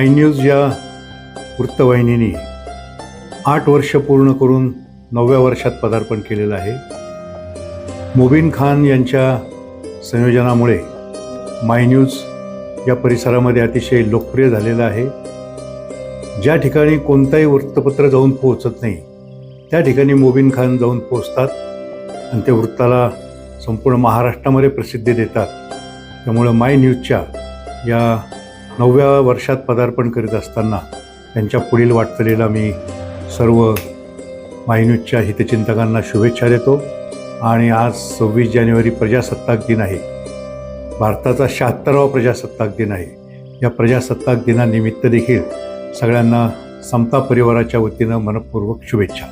माय news या वृत्तवाहिनीने आठ वर्ष पूर्ण करून नवव्या वर्षात पदार्पण केलेलं आहे. मुबीन खान यांच्या संयोजनामुळे माय न्यूज या परिसरामध्ये अतिशय लोकप्रिय झालेलं आहे. ज्या ठिकाणी कोणताही वृत्तपत्र जाऊन पोहोचत नाही त्या ठिकाणी मोबिन खान जाऊन पोहोचतात आणि ते वृत्ताला संपूर्ण महाराष्ट्रामध्ये प्रसिद्धी देतात. त्यामुळं माय न्यूजच्या या नवव्या वर्षात पदार्पण करीत असताना त्यांच्या पुढील वाटचालीला मी सर्व माय हितचिंतकांना शुभेच्छा देतो. आणि आज सव्वीस जानेवारी प्रजासत्ताक दिन आहे. भारताचा शहात्तरावा प्रजासत्ताक दिन आहे. या प्रजासत्ताक दिनानिमित्त देखील सगळ्यांना समता परिवाराच्या वतीनं मनपूर्वक शुभेच्छा.